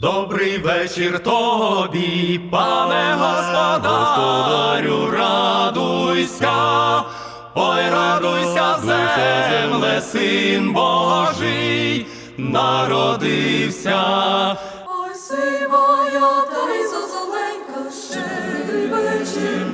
Добрий вечір тобі, пане господарю, радуйся, ой, радуйся, земле, син Божий, народився. Ой, сивая та й зозуленька, щедрий вечір